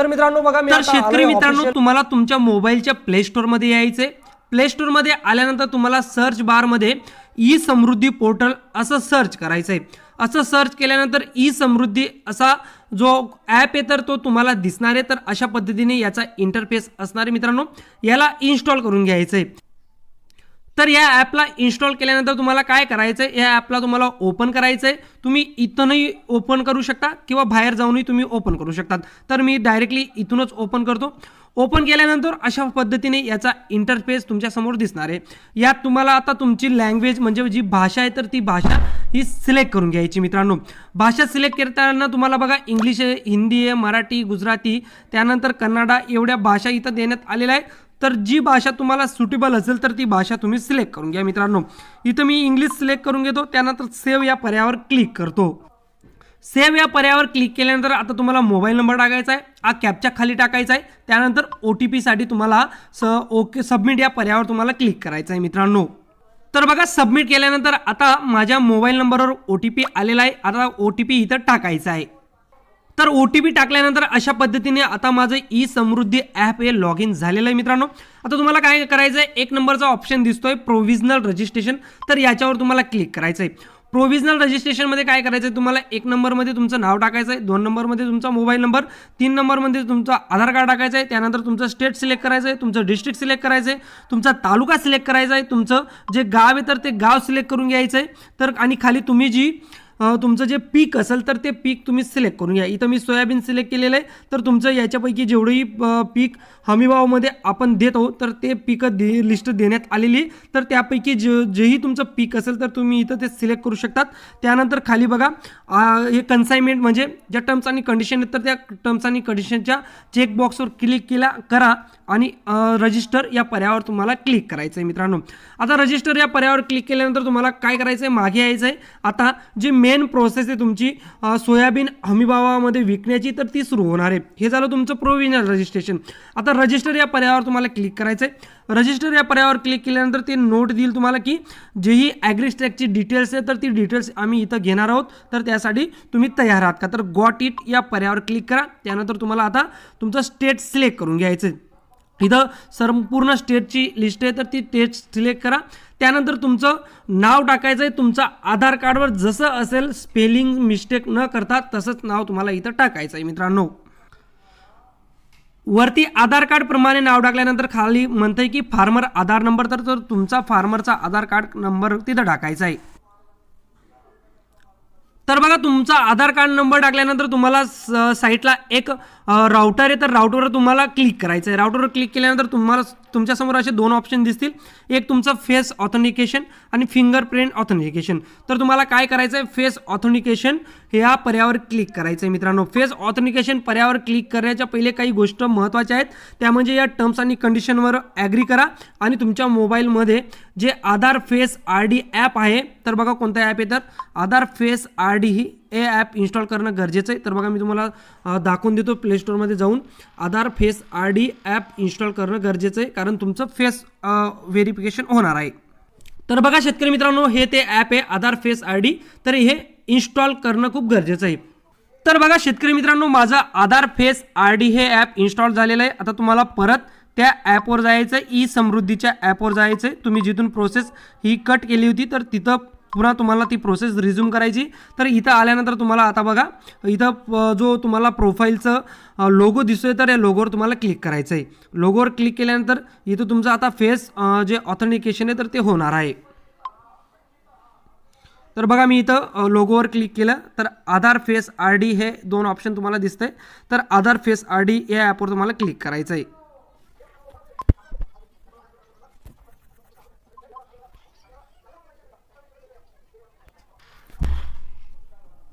तर मित्रांनो बघा मी तर शेतकरी मित्रांनो तुम्हाला तुमच्या मोबाईलच्या प्ले स्टोअरमध्ये यायचंय. प्ले स्टोअरमध्ये आल्यानंतर तुम्हाला सर्च बारमध्ये ई समृद्धी पोर्टल असं सर्च करायचं आहे असं सर्च केल्यानंतर ई समृद्धी असा जो ॲप आहे तर तो तुम्हाला दिसणार आहे. तर अशा पद्धतीने याचा इंटरफेस असणार आहे मित्रांनो. याला इन्स्टॉल करून घ्यायचं आहे तर या ॲपला इन्स्टॉल केल्यानंतर तुम्हाला काय करायचं आहे या ॲपला तुम्हाला ओपन करायचं आहे तुम्ही इथूनही ओपन करू शकता किंवा बाहेर जाऊनही तुम्ही ओपन करू शकतात. तर मी डायरेक्टली इथूनच ओपन करतो. ओपन केल्यानंतर अशा पद्धतीने याचा इंटरफेस तुमच्यासमोर दिसणार आहे. यात तुम्हाला आता तुमची लँग्वेज म्हणजे जी भाषा आहे तर ती भाषा ही सिलेक्ट करून घ्यायची मित्रांनो. भाषा सिलेक्ट करताना तुम्हाला बघा इंग्लिश आहे हिंदी आहे मराठी गुजराती त्यानंतर कन्नडा एवढ्या भाषा इथं देण्यात आलेल्या आहे तर जी भाषा तुम्हाला सुटेबल असेल तर ती भाषा तुम्ही सिलेक्ट करून घ्या मित्रांनो. इथं मी इंग्लिश सिलेक्ट करून घेतो त्यानंतर सेव्ह या पर्यायावर क्लिक करतो. सेव्ह या पर्यायावर क्लिक केल्यानंतर आता तुम्हाला मोबाईल नंबर टाकायचा आहे हा कॅपच्या खाली टाकायचा आहे त्यानंतर ओ टी पीसाठी तुम्हाला स ओके सबमिट या पर्यायावर तुम्हाला क्लिक करायचं आहे मित्रांनो. तर बघा सबमिट केल्यानंतर आता माझ्या मोबाईल नंबरवर ओ टी पी आलेला आहे आता ओ टी पी इथं टाकायचा आहे. तर ओ टी पी टाकल्यानंतर अशा पद्धतीने आता माझं ई समृद्धी ॲप हे लॉग इन झालेलं आहे मित्रांनो. आता तुम्हाला काय करायचं आहे एक नंबरचा ऑप्शन दिसतोय प्रोव्हिजनल रजिस्ट्रेशन तर याच्यावर तुम्हाला क्लिक करायचं आहे प्रोव्हिजनल रजिस्ट्रेशनमध्ये काय करायचं आहे तुम्हाला? एक नंबरमध्ये तुमचं नाव टाकायचं आहे दोन नंबरमध्ये तुमचा मोबाईल नंबर तीन नंबरमध्ये तुमचं आधार कार्ड टाकायचं आहे त्यानंतर तुमचं स्टेट सिलेक्ट करायचं आहे तुमचं डिस्ट्रिक्ट सिलेक्ट करायचं आहे तुमचा तालुका सिलेक्ट करायचा आहे तुमचं जे गाव आहे तर ते गाव सिलेक्ट करून घ्यायचं आहे तर आणि खाली तुम्ही जी तुमचं जे पीक असेल तर ते पीक तुम्ही सिलेक्ट करून घ्या. इथं मी सोयाबीन सिलेक्ट केलेलं आहे तर तुमचं याच्यापैकी जेवढंही पीक हमीभावामध्ये आपण देतो तर ते पिकं दे लिस्ट देण्यात आलेली तर त्यापैकी जे जेही तुमचं पीक असेल तर तुम्ही इथं ते सिलेक्ट करू शकतात. त्यानंतर खाली बघा हे कन्साइनमेंट म्हणजे ज्या टर्म्स आणि कंडिशन आहेत तर त्या टर्म्स आणि कंडिशनच्या चेकबॉक्सवर क्लिक केला करा आणि रजिस्टर या पर्यायावर तुम्हाला क्लिक करायचं आहे मित्रांनो. आता रजिस्टर या पर्यायावर क्लिक केल्यानंतर तुम्हाला काय करायचं आहे मागे यायचं आहे आता जे मे मेन प्रोसेस आहे तुमची सोयाबीन हमीभावामध्ये विकण्याची तर ती सुरू होणार आहे. हे झालं तुमचं प्रोव्हिजनल रजिस्ट्रेशन आता रजिस्टर या पर्यायावर तुम्हाला क्लिक करायचं आहे रजिस्टर या पर्यायावर क्लिक केल्यानंतर ते नोट देईल तुम्हाला की जेही ॲग्रिस्टॅकची डिटेल्स आहे तर ती डिटेल्स आम्ही इथं घेणार आहोत. तर त्यासाठी तुम्ही तयार आहात का? तर गॉट इट या पर्यायावर क्लिक करा. त्यानंतर तुम्हाला आता तुमचं स्टेट सिलेक्ट करून घ्यायचं आहे इथं संपूर्ण स्टेटची लिस्ट आहे तर ती स्टेट सिलेक्ट करा. त्यानंतर तुमचं नाव टाकायचं आहे तुमचं आधार कार्डवर जसं असेल स्पेलिंग मिस्टेक न करता तसंच नाव तुम्हाला इथं टाकायचं आहे मित्रांनो. वरती आधार कार्डप्रमाणे नाव टाकल्यानंतर खाली म्हणतंय की फार्मर आधार नंबर तर तर तुमचा फार्मरचा आधार कार्ड नंबर तिथं टाकायचा आहे. तर बघा तुमचा आधार कार्ड नंबर टाकल्यानंतर तुम्हाला स- साईटला एक राऊटर आहे. तर राऊटरवर तुम्हाला क्लिक करायचं आहे राऊटरवर क्लिक केल्यानंतर तुम्हाला तुमच्यासमोर असे दोन ऑप्शन दिसतील. एक तुमचं फेस ऑथेंटिकेशन आणि फिंगरप्रिंट ऑथेंटिकेशन तर तुम्हाला काय करायचं आहे फेस ऑथेंटिकेशन या पर्यावर क्लिक करायचं आहे मित्रांनो. फेस ऑथेंटिकेशन पर्यावर क्लिक करण्याच्या पहिले काही गोष्ट महत्त्वाच्या आहेत. त्या म्हणजे या टर्म्स आणि कंडिशनवर ॲग्री करा. आणि तुमच्या मोबाईलमध्ये जे Aadhaar face R D app आहे तर बघा कोणता ॲप आहे तर आधार फेस आर डी ही हे ॲप इन्स्टॉल करणं गरजेचं आहे. तर बघा मी तुम्हाला दाखवून देतो प्ले स्टोअरमध्ये जाऊन. Aadhaar face R D app install करणं गरजेचं आहे कारण तुमचं फेस व्हेरिफिकेशन होणार आहे. तर बघा शेतकरी मित्रांनो हे ते ॲप आहे आधार फेस आय डी. तर हे इन्स्टॉल करणं खूप गरजेचं आहे. तर बघा शेतकरी मित्रांनो माझं आधार फेस आर डी हे ॲप इन्स्टॉल झालेलं आहे. आता तुम्हाला परत त्या ॲपवर जायचं आहे ई समृद्धीच्या ॲपवर जायचं आहे. तुम्ही जिथून प्रोसेस ही कट केली होती तर तिथं पुन्हा तुम्हाला ती प्रोसेस रिझ्यूम करायची. तर इथं आल्यानंतर तुम्हाला आता बघा इथं प- जो तुम्हाला प्रोफाईलचं लोगो दिसतोय तर या लोगोवर तुम्हाला क्लिक करायचं आहे लोगोवर क्लिक केल्यानंतर इथं तुमचं आता फेस जे ऑथेंटिकेशन आहे तर ते होणार आहे. तर बघा मी इथं लोगोवर क्लिक केलं तर आधार फेस आर डी हे दोन ऑप्शन तुम्हाला दिसतंय. तर आधार फेस आर डी या ॲपवर तुम्हाला क्लिक करायचं आहे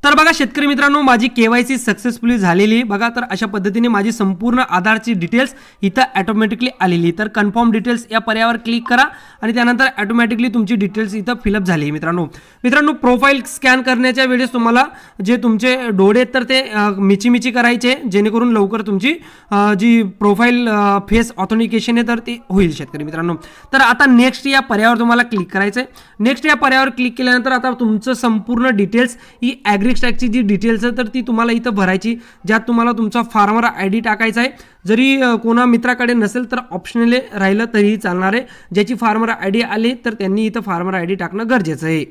तर बघा शेतकरी मित्रांनो माझी के वाय सी सक्सेसफुली झालेली आहे. बघा तर अशा पद्धतीने माझी संपूर्ण आधारची डिटेल्स इथं ॲटोमॅटिकली आलेली तर कन्फर्म डिटेल्स या पर्यावर क्लिक करा आणि त्यानंतर ॲटोमॅटिकली तुमची डिटेल्स इथं फिलअप झाली आहे मित्रांनो. मित्रांनो प्रोफाईल स्कॅन करण्याच्या वेळेस तुम्हाला जे तुमचे डोळे आहेत तर ते मिचीमिची करायचे जेणेकरून लवकर तुमची जी प्रोफाईल फेस ऑथेंटिकेशन आहे तर ती होईल शेतकरी मित्रांनो. तर आता नेक्स्ट या पर्यावर तुम्हाला क्लिक करायचं आहे नेक्स्ट या पर्यावर क्लिक केल्यानंतर आता तुमचं संपूर्ण डिटेल्स ही ॲग्री ॲग्रिस्टॅकची जी डिटेल्स आहे तर ती तुम्हाला इथं भरायची ज्यात तुम्हाला तुमचा फार्मर आय डी टाकायचा आहे. जरी कोणा मित्राकडे नसेल तर ऑप्शनली राहिलं तरीही चालणार आहे. ज्याची फार्मर आय डी आली तर त्यांनी इथं फार्मर आय डी टाकणं गरजेचं आहे.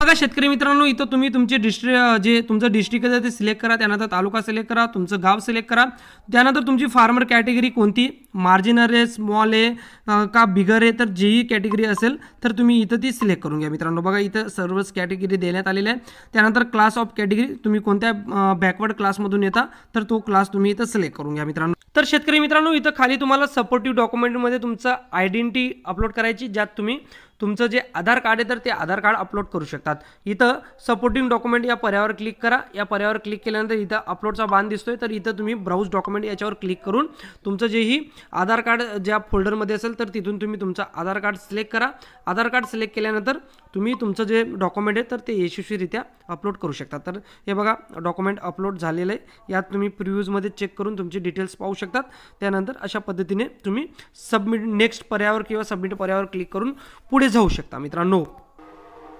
बघा शेतकरी मित्रांनो इथं तुम्ही तुमचे डिस्ट्रिक्ट जे तुमचं डिस्ट्रिक्ट आहे ते सिलेक्ट करा. त्यानंतर तालुका सिलेक्ट करा तुमचं गाव सिलेक्ट करा. त्यानंतर तुमची फार्मर कॅटेगरी कोणती? मार्जिनर आहे स्मॉल आहे का बिगर आहे तर जेही कॅटेगरी असेल तर तुम्ही इथं ती सिलेक्ट करून घ्या मित्रांनो. बघा इथं सर्वच कॅटेगरी देण्यात आलेल्या आहे त्यानंतर क्लास ऑफ कॅटेगरी तुम्ही कोणत्या बॅकवर्ड क्लासमधून येता तर तो क्लास तुम्ही इथं सिलेक्ट करून घ्या मित्रांनो. तर शेतकरी मित्रांनो इथं खाली तुम्हाला सपोर्टिव्ह डॉक्युमेंटमध्ये तुमचं आयडेंटिटी अपलोड करायची ज्यात तुम्ही तुमचं जे आधार कार्ड आहे तर ते आधार कार्ड अपलोड करू शकतात. इथं सपोर्टिंग डॉक्युमेंट या पर्यावर क्लिक करा. या पर्यावर क्लिक केल्यानंतर इथं अपलोडचा बांध दिसतोय. तर इथं तुम्ही ब्राउज डॉक्युमेंट याच्यावर क्लिक करून तुमचं जेही आधार कार्ड ज्या फोल्डरमध्ये असेल तर तिथून तुम्ही तुमचं आधार कार्ड सिलेक्ट करा. आधार कार्ड सिलेक्ट केल्यानंतर तुम्ही तुमचं जे डॉक्युमेंट आहे तर ते यशस्वीरित्या अपलोड करू शकता. तर हे बघा डॉक्युमेंट अपलोड झालेलं आहे. यात तुम्ही प्रिव्ह्यूजमध्ये चेक करून तुमचे डिटेल्स पाहू शकतात. त्यानंतर अशा पद्धतीने तुम्ही सबमिट नेक्स्ट पर्यावर किंवा सबमिट पर्यावर क्लिक करून पुढे जाऊ शकता मित्रांनो.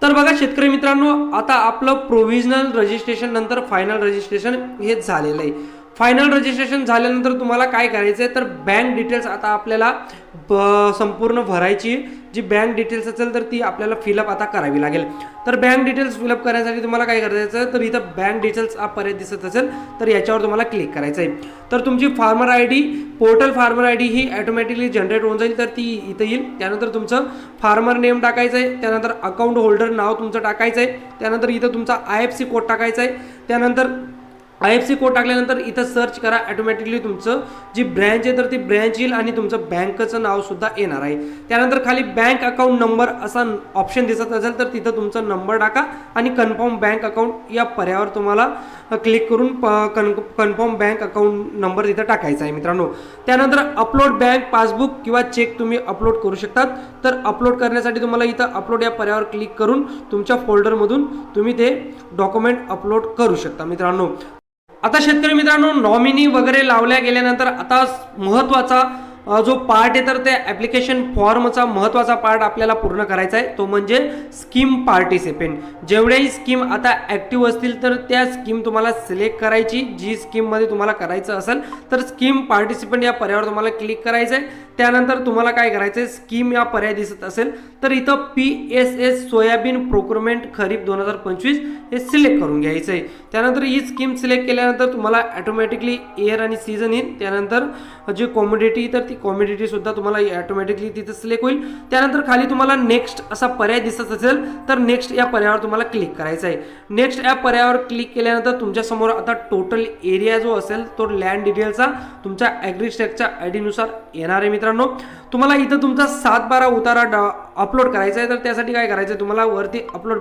तर बघा शेतकरी मित्रांनो आता आपलं प्रोव्हिजनल रजिस्ट्रेशन नंतर फायनल रजिस्ट्रेशन हे झालेलं आहे. फायनल रजिस्ट्रेशन झाल्यानंतर तुम्हाला काय करायचं आहे तर बँक डिटेल्स आता आपल्याला ब संपूर्ण भरायची. जी बँक डिटेल्स असेल तर ती आपल्याला फिलअप आता करावी लागेल. तर बँक डिटेल्स फिलअप करण्यासाठी तुम्हाला काय करायचं तर इथं बँक डिटेल्स हा पर्याय दिसत असेल तर याच्यावर तुम्हाला क्लिक करायचं आहे तर तुमची farmer I D portal farmer I D he automatically generate होऊन जाईल तर ती इथं येईल. त्यानंतर तुमचं फार्मर नेम टाकायचं आहे त्यानंतर अकाउंट होल्डर नाव तुमचं टाकायचं आहे त्यानंतर इथं तुमचा आय एफ सी कोड टाकायचा आहे त्यानंतर आय एफ सी कोड टाकल्यानंतर इथं सर्च करा ॲटोमॅटिकली तुमचं जी ब्रँच आहे तर ती ब्रँच येईल आणि तुमचं बँकचं नावसुद्धा येणार आहे. त्यानंतर खाली बँक अकाउंट नंबर असा ऑप्शन दिसत असेल तर तिथं तुमचा नंबर टाका आणि कन्फर्म बँक अकाउंट या पर्यावर तुम्हाला क्लिक करून कन्फर्म बँक अकाउंट नंबर तिथं टाकायचा आहे मित्रांनो. त्यानंतर अपलोड बँक पासबुक किंवा चेक तुम्ही अपलोड करू शकतात. तर अपलोड करण्यासाठी तुम्हाला इथं अपलोड या पर्यावर क्लिक करून तुमच्या फोल्डरमधून तुम्ही ते डॉक्युमेंट अपलोड करू शकता मित्रांनो. आता शेतकरी मित्रांनो नॉमिनी वगैरे लावल्या गेल्यानंतर आता महत्त्वाचा जो पार्ट आहे तर त्या ॲप्लिकेशन फॉर्मचा महत्त्वाचा पार्ट आपल्याला पूर्ण करायचा आहे. तो म्हणजे स्कीम पार्टिसिपेंट जेवढ्याही स्कीम आता ॲक्टिव्ह असतील तर त्या स्कीम तुम्हाला सिलेक्ट करायची. जी स्कीममध्ये तुम्हाला करायचं असेल तर स्कीम पार्टिसिपेंट या पर्यावर तुम्हाला क्लिक करायचं आहे त्यानंतर तुम्हाला काय करायचं आहे स्कीम या पर्याय दिसत असेल तर इथं P S S soybean procurement kharif दोन हजार पंचवीस हे सिलेक्ट करून घ्यायचं आहे त्यानंतर ही स्कीम सिलेक्ट केल्यानंतर तुम्हाला ॲटोमॅटिकली एअर आणि सीझन येईल. त्यानंतर जी कॉमोडिटी तर ती कॉमोडिटी सुद्धा तुम्हाला ऑटोमॅटिकली तिथे सिलेक्ट होईल. त्यानंतर खाली तुम्हाला नेक्स्ट असा पर्याय दिसत असेल तर नेक्स्ट या पर्यायावर तुम्हाला क्लिक करायचं आहे. नेक्स्ट या पर्यायावर क्लिक केल्यानंतर तुमच्यासमोर आता टोटल एरिया जो असेल तो लँड डिटेलचा तुमच्या ॲग्रिस्टॅकच्या आय डीनुसार येणार आहे मित्रांनो. तुम्हाला इथं तुमचा सात बारा उतारा डा अपलोड करायचा आहे तर त्यासाठी काय करायचं आहे तुम्हाला वरती अपलोड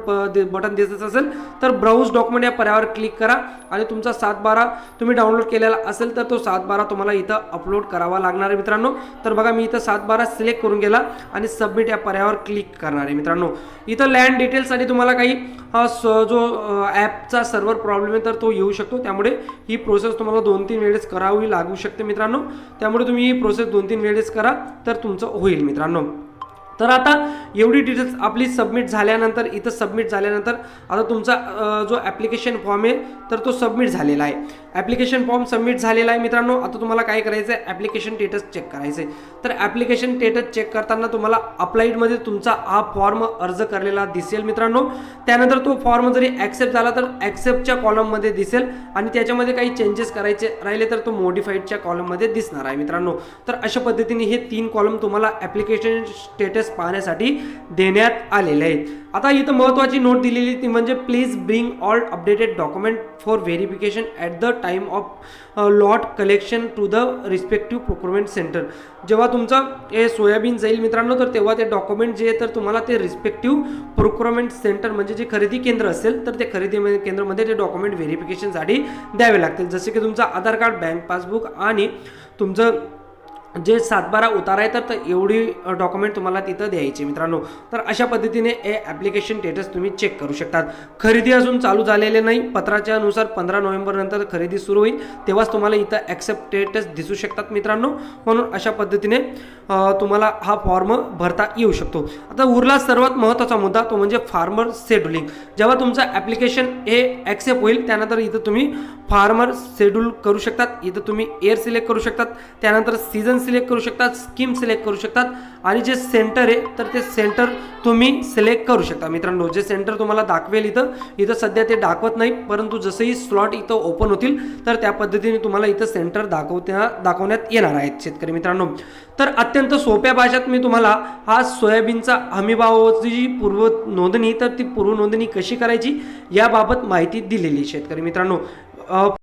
बटन दिसत असेल तर ब्राउज डॉक्युमेंट या पर्यावर क्लिक करा आणि तुमचा सात बारा तुम्ही डाउनलोड केलेला असेल तर तो सात बारा तुम्हाला इथं अपलोड करावा लागणार आहे मित्रांनो. तर बघा मी इथं सात बारा सिलेक्ट करून गेला आणि सबमिट या पर्यावर क्लिक करणार आहे मित्रांनो. इथं लँड डिटेल्ससाठी तुम्हाला काही स- जो ॲपचा सर्व्हर प्रॉब्लेम आहे तर तो येऊ शकतो. त्यामुळे ही प्रोसेस तुम्हाला दोन तीन वेळेस करावी लागू शकते मित्रांनो. त्यामुळे तुम्ही ही प्रोसेस दोन तीन वेळेस करा तर तुमचं होईल मित्रांनो. तर आता एवढी डिटेल्स आपली सबमिट झाल्यानंतर इथं सबमिट झाल्यानंतर आता तुमचा जो ॲप्लिकेशन फॉर्म आहे तर तो सबमिट झालेला आहे. ॲप्लिकेशन फॉर्म सबमिट झालेला आहे मित्रांनो आता तुम्हाला काय करायचं आहे ॲप्लिकेशन स्टेटस चेक करायचं आहे तर ॲप्लिकेशन स्टेटस चेक करताना तुम्हाला अप्लाईडमध्ये तुमचा हा फॉर्म अर्ज करलेला दिसेल मित्रांनो. त्यानंतर तो फॉर्म जरी ॲक्सेप्ट झाला तर ॲक्सेप्टच्या कॉलममध्ये दिसेल आणि त्याच्यामध्ये काही चेंजेस करायचे राहिले तर तो मोडिफाईडच्या कॉलममध्ये दिसणार आहे मित्रांनो. तर अशा पद्धतीने हे तीन कॉलम तुम्हाला ॲप्लिकेशन स्टेटस पाहण्यासाठी देण्यात आलेले आहेत. आता इथं महत्त्वाची नोट दिलेली ती म्हणजे please bring all updated document for verification at the time of lot collection to the respective procurement centre जेव्हा तुमचं हे सोयाबीन जाईल मित्रांनो तर तेव्हा ते डॉक्युमेंट जे आहे तर तुम्हाला ते रिस्पेक्टिव्ह प्रोक्युरमेंट सेंटर म्हणजे जे खरेदी केंद्र असेल तर ते खरेदी केंद्रमध्ये ते डॉक्युमेंट व्हेरिफिकेशनसाठी द्यावे लागतील. जसे की तुमचं आधार कार्ड बँक पासबुक आणि तुमचं जे सातबारा उतारा आहे तर तर एवढी डॉक्युमेंट तुम्हाला तिथं द्यायची मित्रांनो. तर अशा पद्धतीने हे ॲप्लिकेशन स्टेटस तुम्ही चेक करू शकतात. खरेदी अजून चालू झालेले नाही. पत्राच्या अनुसार पंधरा नोव्हेंबरनंतर खरेदी सुरू होईल. तेव्हाच तुम्हाला इथं ॲक्सेप्ट स्टेटस दिसू शकतात मित्रांनो. म्हणून अशा पद्धतीने तुम्हाला हा फॉर्म भरता येऊ शकतो. आता उरला सर्वात महत्त्वाचा मुद्दा तो म्हणजे फार्मर शेड्युलिंग जेव्हा तुमचं ॲप्लिकेशन हे ॲक्सेप्ट होईल त्यानंतर इथं तुम्ही फार्मर शेड्यूल करू शकतात. इथं तुम्ही एअर सिलेक्ट करू शकतात. त्यानंतर सीझन सिलेक्ट करू शकतात स्कीम सिलेक्ट करू शकतात. आणि जे सेंटर आहे तर ते सेंटर तुम्ही सिलेक्ट करू शकता. मित्रांनो जे सेंटर तुम्हाला दाखवेल इथं इथं सध्या ते दाखवत नाही परंतु जसंही स्लॉट इथं ओपन होतील तर त्या पद्धतीने तुम्हाला इथं सेंटर दाखवत्या दाखवण्यात येणार आहेत शेतकरी मित्रांनो. तर अत्यंत सोप्या भाषेत मी तुम्हाला हा सोयाबीनचा हमीभावाची जी पूर्व नोंदणी तर ती पूर्व नोंदणी कशी करायची याबाबत माहिती दिलेली शेतकरी मित्रांनो.